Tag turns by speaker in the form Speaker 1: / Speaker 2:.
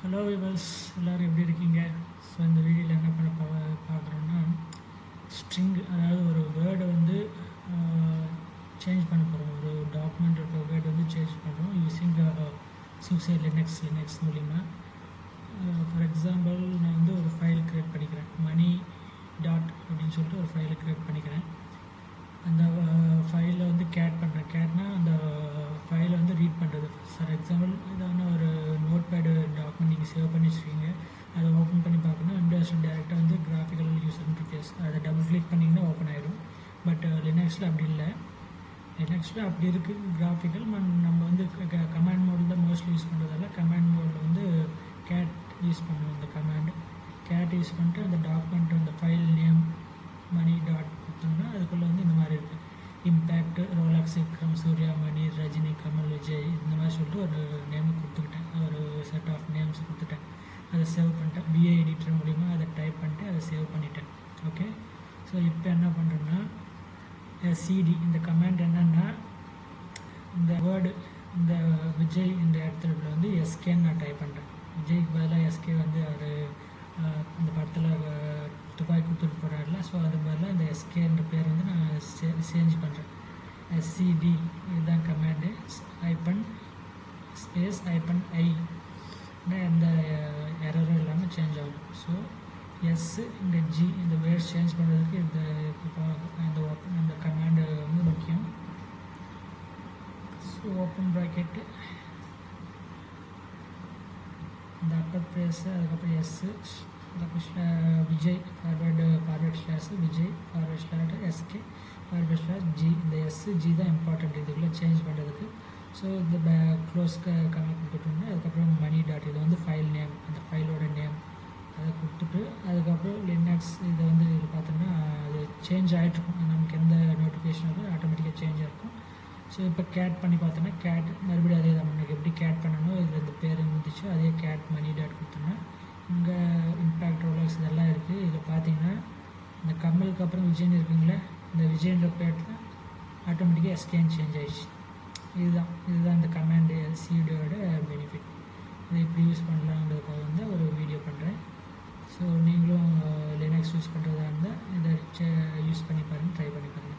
Speaker 1: Hello viewers எல்லோரும் எப்படி இருக்கீங்க? ஸோ இந்த வீடியோவில் என்ன பண்ண பா பார்க்குறோன்னா ஸ்ட்ரிங் அதாவது ஒரு வேர்டை வந்து சேஞ்ச் பண்ண போகிறோம் ஒரு டாக்குமெண்ட் இருக்க வேர்டு வந்து சேஞ்ச் பண்ணுறோம் யூஸிங் சூசைட் லினக்ஸ் லினக்ஸ் மூலிமா ஃபார் எக்ஸாம்பிள் நான் வந்து ஒரு ஃபைல் க்ரியேட் பண்ணிக்கிறேன். மணி டாட் அப்படின்னு சொல்லிட்டு ஒரு ஃபைலை க்ரியேட் பண்ணிக்கிறேன் அந்த ஃபைலில் வந்து கேட் பண்ணுறேன் கேட்னா அந்த ஃபைலை வந்து ரீட் பண்ணுறது ஃபார் எக்ஸாம்பிள் இதான ஒரு நோட் பேடு டாக்குமெண்ட் நீங்கள் சேவ் பண்ணி வச்சுருக்கீங்க அதை ஓப்பன் பண்ணி பார்க்கணும் இன்டர்ஸ்ட் டேரெக்டாக வந்து கிராஃபிக்கல் யூசர் இன்டர்ஃபேஸ் அதை டபுள் கிளிக் பண்ணிங்கன்னா ஓப்பன் ஆகிடும் பட் லினக்ஸில் அப்படி இல்லை. லினக்ஸில் அப்படி இருக்குது கிராஃபிக்கல் நம்ம வந்து கமாண்ட் மோடில் தான் மோஸ்ட்லி யூஸ் பண்ணுறதால கமாண்ட் மோடில் வந்து கேட் யூஸ் பண்ணுவோம். இந்த கமாண்டு கேட் யூஸ் பண்ணிட்டு அந்த டாக்குமெண்ட் அந்த ஃபைல் நேம் மணி டாட் கொடுத்தோம்னா அதுக்குள்ளே வந்து இந்த மாதிரி இருக்குது இம்பேக்ட் ரோலாக்ஸ் விக்ரம் சூர்யா மணி ரஜினி கமல் விஜய் இந்த மாதிரி சொல்லிட்டு ஒரு நேம் கொடுத்துக்கிட்டேன். ஒரு செட் ஆஃப் நேம்ஸ் கொடுத்துட்டேன். அதை சேவ் பண்ணிட்டேன். பிஏ எடிட்டர் மூலிமா அதை டைப் பண்ணிட்டு அதை சேவ் பண்ணிட்டேன். ஓகே ஸோ இப்போ என்ன பண்ணுறேன்னா சிடி இந்த கமெண்ட் என்னென்னா இந்த வேர்டு இந்த விஜய் இந்த இடத்துல வந்து எஸ்கேன்னு நான் டைப் பண்ணுறேன் விஜய்க்கு பதிலாக எஸ்கே வந்து அவர் இந்த படத்தில் துப்பாக்கி கொடுத்துட்டு போகிறாருல ஸோ அது பதிலாக இந்த எஸ்கேன்ற பேர் வந்து நான் சேஞ்ச் பண்ணுறேன் எஸ்சிடி இதுதான் கமாண்டு ஐப்பன் ஸ்பேஸ் ஐப்பன் ஐ எந்த எரரும் இல்லாமல் சேஞ்ச் ஆகும். ஸோ எஸ் இந்த ஜி இந்த வேர்ட்ஸ் சேஞ்ச் பண்ணுறதுக்கு இந்த இந்த ஓப்பன் இந்த கமாண்டு வந்து முக்கியம் so open uh, uh, uh, bracket இந்த அப்பர் ப்ரேஸு அதுக்கப்புறம் எஸ்ஸு அதுக்கப்புறம் Vijay forward forward slash Vijay forward slot S K forward slash G இந்த எஸ்ஸு ஜி தான் இம்பார்ட்டண்ட் இதுக்குள்ளே சேஞ்ச் பண்ணுறதுக்கு ஸோ இந்த பே க்ளோஸ்க்கு கம்மி கொடுத்துட்டோம்னா அதுக்கப்புறம் மணி டாட் இது வந்து ஃபைல் நேம் அந்த ஃபைலோட நேம் அதை கொடுத்துட்டு அதுக்கப்புறம் லினக்ஸ் இதை வந்து இது பார்த்தோம்னா அது சேஞ்ச் ஆகிட்ருக்கும் ஸோ இப்போ கேட் பண்ணி பார்த்தோன்னா கேட் மறுபடியும் அதே தான் முன்னாடி எப்படி கேட் பண்ணணும் இதில் இந்த பேர் இருந்துச்சு அதே கேட் மணி டாட் கொடுத்தோன்னா இங்கே இம்பேக்ட் ரோலர்ஸ் இதெல்லாம் இருக்குது இதில் பார்த்தீங்கன்னா இந்த கம்மலுக்கு அப்புறம் விஜயன் இருக்குங்களே இந்த விஜயன்ற பேர் தான் ஆட்டோமேட்டிக்காக எஸ்கேன் சேஞ்ச் ஆயிடுச்சு. இதுதான். இதுதான் இந்த கமாண்டு சிடியோட பெனிஃபிட் இதை இப்படி யூஸ் பண்ணலாங்கிறதுக்காக வந்து ஒரு வீடியோ பண்ணுறேன் ஸோ நீங்களும் uh, லினக்ஸ் யூஸ் பண்ணுறதா இருந்தால் இதை யூஸ் பண்ணி பாருங்கள் ட்ரை பண்ணி பாருங்கள்